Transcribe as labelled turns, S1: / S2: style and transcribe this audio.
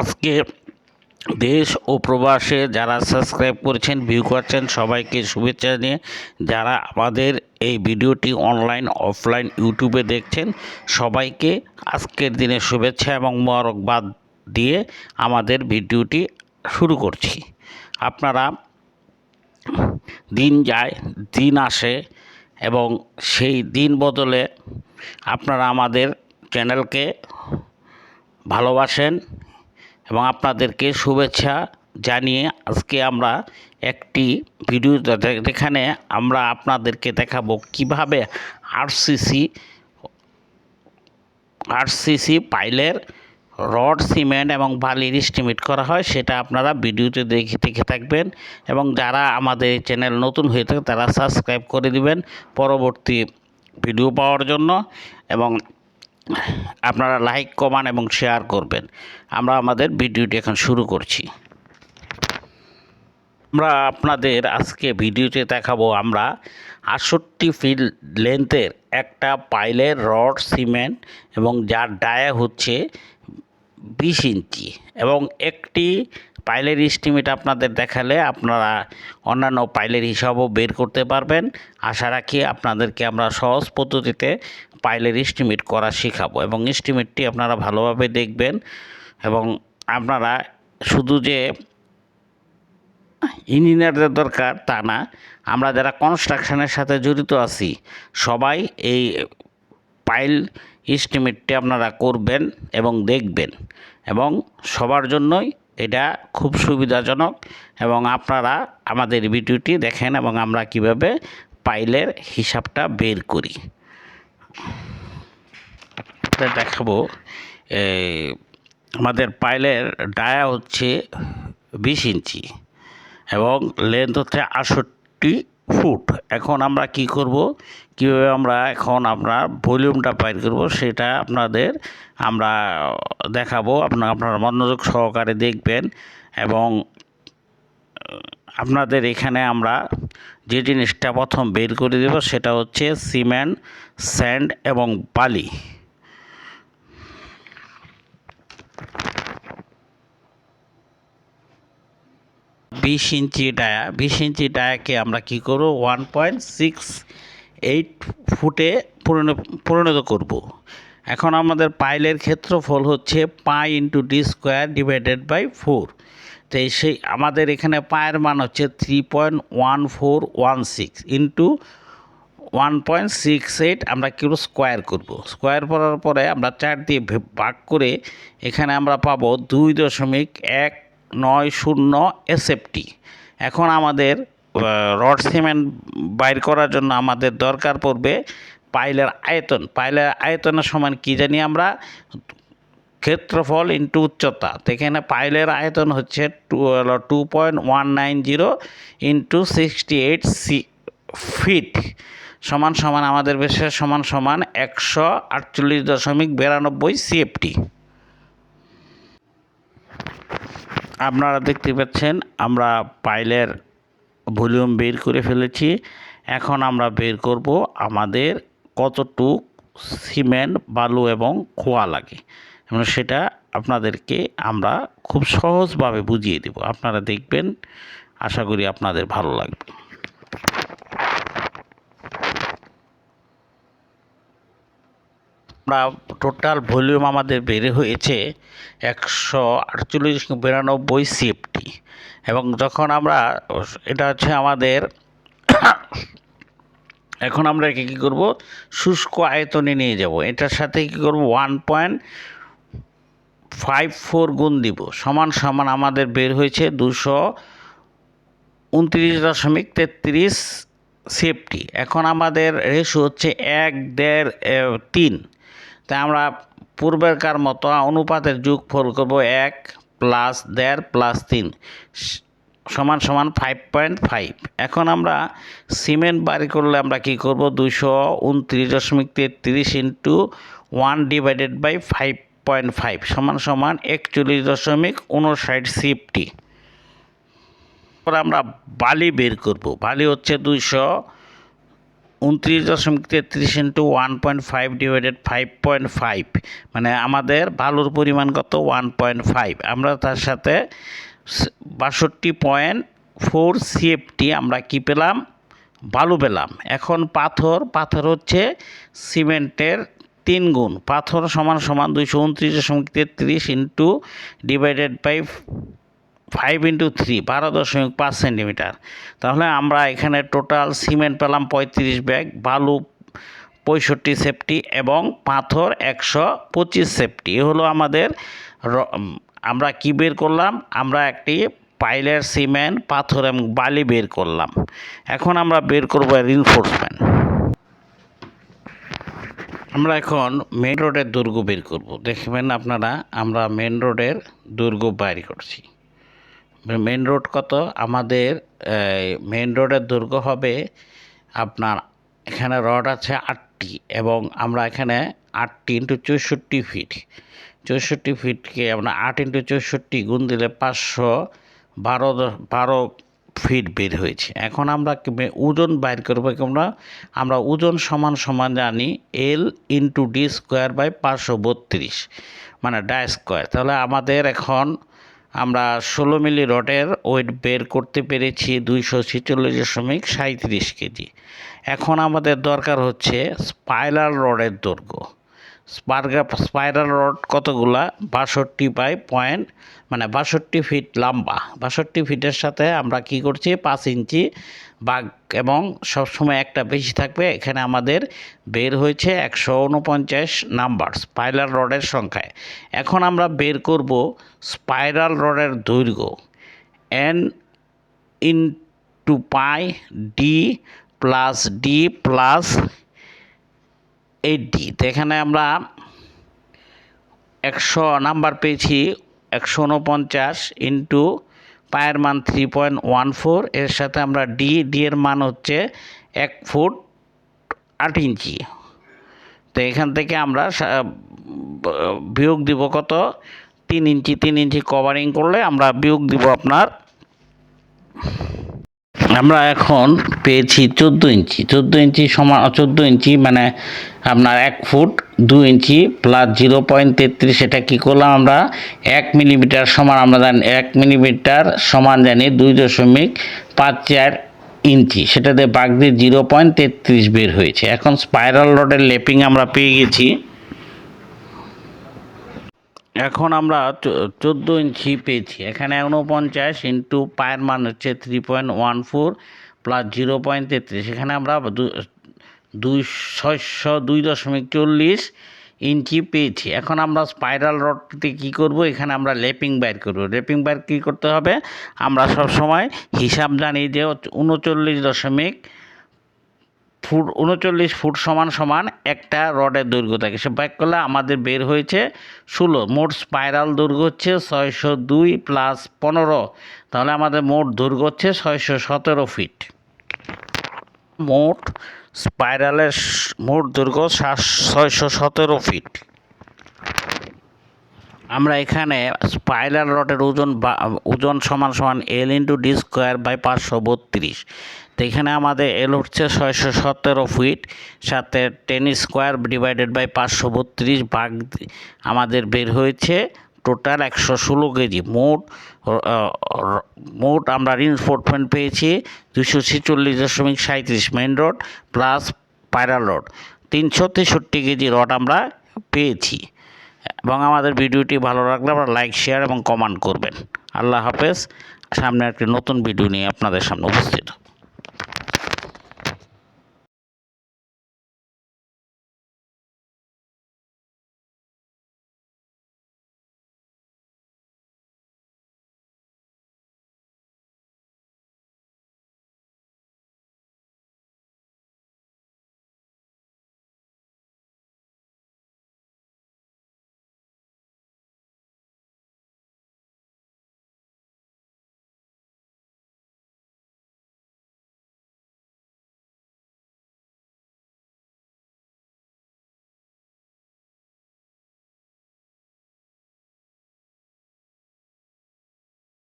S1: আজকে দেশ ও প্রবাসে যারা সাবস্ক্রাইব করেছেন ভিউ করছেন, সবাইকে শুভেচ্ছা জানিয়ে যারা আমাদের এই ভিডিওটি অনলাইন অফলাইন ইউটিউবে দেখছেন, সবাইকে আজকের দিনে শুভেচ্ছা এবং মোবারকবাদ দিয়ে আমাদের ভিডিওটি শুরু করছি। আপনারা দিন যায়, দিন আসে এবং সেই দিন বদলে আপনারা আমাদের চ্যানেলকে ভালোবাসেন এবং আপনাদেরকে শুভেচ্ছা জানিয়ে আজকে আমরা একটি ভিডিও যেখানে আমরা আপনাদেরকে দেখাবো কীভাবে আরসিসি আরসিসি পাইলের রড, সিমেন্ট এবং বালির এস্টিমেট করা হয়, সেটা আপনারা ভিডিওতে দেখে দেখে থাকবেন এবং যারা আমাদের চ্যানেল নতুন হয়ে থাকে তারা সাবস্ক্রাইব করে দিবেন। পরবর্তী ভিডিও পাওয়ার জন্য এবং আপনারা লাইক কমান এবং শেয়ার করবেন। আমরা আমাদের ভিডিওটি এখন শুরু করছি। আমরা আপনাদের আজকে ভিডিওতে দেখাবো আমরা আটষট্টি ফিট লেন্থের একটা পাইলের রড, সিমেন্ট এবং যার ডায়া হচ্ছে বিশ ইঞ্চি এবং একটি পাইলের এস্টিমেট আপনাদের দেখালে আপনারা অন্যান্য পাইলের হিসাবও বের করতে পারবেন। আশা রাখি আপনাদেরকে আমরা সহজ পদ্ধতিতে পাইলের এস্টিমেট করা শেখাবো এবং এস্টিমেটটি আপনারা ভালোভাবে দেখবেন এবং আপনারা শুধু যে ইঞ্জিনিয়ারদের দরকার তা না, আমরা যারা কনস্ট্রাকশনের সাথে জড়িত আছি, সবাই এই পাইল এস্টিমেটটি আপনারা করবেন এবং দেখবেন এবং সবার জন্যই এটা খুব সুবিধাজনক এবং আপনারা আমাদের ভিডিওটি দেখেন এবং আমরা কীভাবে পাইলের হিসাবটা বের করি। দেখাবো আমাদের পাইলের ডায়া হচ্ছে বিশ ইঞ্চি এবং লেন্থ হচ্ছে আটষট্টি ফুট এখন আমরা কি করব? কীভাবে আমরা এখন আপনার ভলিউমটা বাইর করব সেটা আপনাদের আমরা দেখাবো। আপনার, আপনারা মনোযোগ সহকারে দেখবেন এবং আপনাদের এখানে আমরা যে জিনিসটা প্রথম বের করে দেব সেটা হচ্ছে সিমেন্ট, স্যান্ড এবং বালি। বিশ ইঞ্চি ডায়া, বিশ ইঞ্চি ডায়াকে আমরা কি করব? ওয়ান পয়েন্ট সিক্স এইট ফুটে পরিণত পরিণত করব। এখন আমাদের পাইলের ক্ষেত্রফল হচ্ছে pi into D square divided by four তো সেই, আমাদের এখানে পায়ের মান হচ্ছে three point one four one six into one point six eight আমরা কিলো স্কোয়ার করব। স্কোয়ার করার পরে আমরা চার দিয়ে ভাগ করে এখানে আমরা পাবো দুই দশমিক এক নয় শূন্য এসএফটি এখন আমাদের রড সিমেন্ট বাইর করার জন্য আমাদের দরকার পড়বে পাইলের আয়তন। পাইলের আয়তনের সমান কি জানি আমরা? ক্ষেত্রফল ইন্টু উচ্চতা। এখানে পাইলের আয়তন হচ্ছে two two point one nine zero into sixty eight C feet সমান সমান আমাদের বেশে সমান সমান একশো আটচল্লিশ দশমিক বিরানব্বই সিএফটি আপনারা দেখতে পাচ্ছেন, আমরা পাইলের ভলিউম বের করে ফেলেছি। এখন আমরা বের করব আমাদের কতটুক সিমেন্ট, বালু এবং খোয়া লাগে। এবং সেটা আপনাদেরকে আমরা খুব সহজভাবে বুঝিয়ে দেব। আপনারা দেখবেন, আশা করি আপনাদের ভালো লাগবে। আমরা টোটাল ভলিউম আমাদের বেড়ে হয়েছে একশো আটচল্লিশ বিরানব্বই সিএফটি এবং যখন আমরা, এটা হচ্ছে আমাদের, এখন আমরা একে কী করব? শুষ্ক আয়তনে নিয়ে যাব। এটার সাথে কী করব? ওয়ান পয়েন্ট ফাইভ ফোর গুণ দিব। সমান সমান আমাদের বের হয়েছে দুশো উনত্রিশ দশমিক তেত্রিশ সেফটি। এখন আমাদের রেশো হচ্ছে এক দেড় তিন। তাই আমরা পূর্বেরকার মতো অনুপাতের যুগ ফল করব এক প্লাস দেড় প্লাস তিন সমান সমান ফাইভ পয়েন্ট ফাইভ এখন আমরা সিমেন্ট বাড়ি করলে আমরা কি করব? দুশো উনত্রিশ দশমিক তেত্রিশ into one divided by five point five সমান সমান একচল্লিশ দশমিক উনষাট সিফটি তারপর আমরা বালি বের করব। বালি হচ্ছে দুইশো উনত্রিশ দশমিক তেত্রিশ into one point five divided five point five মানে আমাদের বালুর পরিমাণ কত? One point five. আমরা তার সাথে বাষট্টি পয়েন্ট ফোর সিএফটি আমরা কী পেলাম? বালু পেলাম। এখন পাথর পাথর হচ্ছে সিমেন্টের তিন গুণ। পাথর সমান সমান দুইশো উনত্রিশ দশমিক তেত্রিশ into divided by five into three বারো দশমিক পাঁচ সেন্টিমিটার তাহলে আমরা এখানে টোটাল সিমেন্ট পেলাম পঁয়ত্রিশ ব্যাগ, বালু পঁয়ষট্টি সেফটি এবং পাথর একশো পঁচিশ সেফটি এ হলো আমাদের আমরা কি বের করলাম? আমরা একটি পাইলের সিমেন্ট পাথর এবং বালি বের করলাম। এখন আমরা বের করব রিনফোর্সমেন্ট আমরা এখন মেন রোডের দুর্গ বের করব। দেখবেন আপনারা, আমরা মেন রোডের দুর্গ বাইর করছি। মেন রোড কত? আমাদের মেন রোডের দুর্গ হবে আপনার, এখানে রড আছে আটটি এবং আমরা এখানে আটটি ইন্টু চৌষট্টি ফিট। চৌষট্টি ফিটকে আমরা আট ইন্টু চৌষট্টি গুণ দিলে পাঁচশো বারো বারো ফিট বের হয়েছে। এখন আমরা ওজন বাইর করব আমরা? আমরা ওজন সমান সমান জানি L into D square by পাঁচশো বত্রিশ মানে ডাই স্কোয়ার। তাহলে আমাদের এখন আমরা ষোলো মিলি রডের ওয়েট বের করতে পেরেছি দুইশো ছেচল্লিশ দশমিক সাঁত্রিশ কেজি। এখন আমাদের দরকার হচ্ছে স্পাইরাল রডের দৈর্ঘ্য। স্পার্গা, স্পাইরাল রড কতগুলা? বাষট্টি বাই পয়েন্ট মানে বাষট্টি ফিট লম্বা। বাষট্টি ফিটের সাথে আমরা কি করছি? পাঁচ ইঞ্চি বাঘ এবং সবসময় একটা বেশি থাকবে। এখানে আমাদের বের হয়েছে একশো উনপঞ্চাশ নাম্বার স্পাইরাল রডের সংখ্যায়। এখন আমরা বের করব স্পাইরাল রডের দৈর্ঘ্য। N into pi D plus D plus eight D এখানে আমরা একশো নাম্বার পেয়েছি, একশো উনপঞ্চাশ ইন্টু পায়ের মান থ্রি পয়েন্ট ওয়ান ফোর এর সাথে আমরা ডি ডি এর মান হচ্ছে এক ফুট আট ইঞ্চি। তো এখান থেকে আমরা বিয়োগ দিব কত? তিন ইঞ্চি তিন ইঞ্চি কভারিং করলে আমরা বিয়োগ দিব আপনার আমরা এখন পেয়েছি চোদ্দ ইঞ্চি। চোদ্দ ইঞ্চি সমান, চোদ্দ ইঞ্চি মানে আপনার এক ফুট দু ইঞ্চি প্লাস জিরো পয়েন্ট তেত্রিশ, এটা কী করলাম আমরা? এক মিলিমিটার সমান আমরা জানি, এক মিলিমিটার সমান জানি দুই দশমিক পাঁচ চার ইঞ্চি। সেটাতে বাগ দিয়ে জিরো পয়েন্ট তেত্রিশ বের হয়েছে। এখন স্পাইরাল রডের লেপিং আমরা পেয়ে গেছি। এখন আমরা চোদ্দ ইঞ্চি পেয়েছি। এখানে উনপঞ্চাশ ইন্টু পায়ের মান হচ্ছে three point one four plus zero point তেত্রিশ এখানে আমরা দুই, ছয়শো দুই দশমিক চল্লিশ ইঞ্চি পেয়েছি। এখন আমরা স্পাইরাল রডটিতে কী করব? এখানে আমরা লেপিং বাইর করব। লেপিং বাইর কী করতে হবে? আমরা সব সময় হিসাব জানি যে উনচল্লিশ দশমিক ফুট, উনচল্লিশ ফুট সমান সমান একটা রডের দৈর্ঘ্য থাকে। সে ব্যাক করলে আমাদের বের হয়েছে ষোলো। মোট স্পাইরাল দৈর্ঘ্য হচ্ছে ছয়শো দুই প্লাস পনেরো। তাহলে আমাদের মোট দৈর্ঘ্য হচ্ছে ছয়শো সতেরো ফিট মোট স্পাইরালের মোট দৈর্ঘ্য ছয়শো সতেরো ফিট আমরা এখানে স্পাইরাল রডের ওজন বা, ওজন সমান সমান L into D square by পাঁচশো বত্রিশ। তো এখানে আমাদের এল হচ্ছে ছয়শো সতেরো ফিট সাথে টেন স্কোয়ার ডিভাইডেড বাই পাঁচশো বত্রিশ ভাগ আমাদের বের হয়েছে টোটাল একশো ষোলো কেজি। মোট মোট আমরা রিনফোর্সমেন্ট পেয়েছি দুশো ছেচল্লিশ দশমিক সাঁত্রিশ main rod plus spiral rod তিনশো তেষট্টি কেজি রড আমরা পেয়েছি। এবং আমাদের ভিডিওটি ভালো লাগলে আপনারা লাইক শেয়ার এবং কমেন্ট করবেন আল্লাহ হাফেজ সামনে একটি নতুন ভিডিও নিয়ে আপনাদের সামনে উপস্থিত।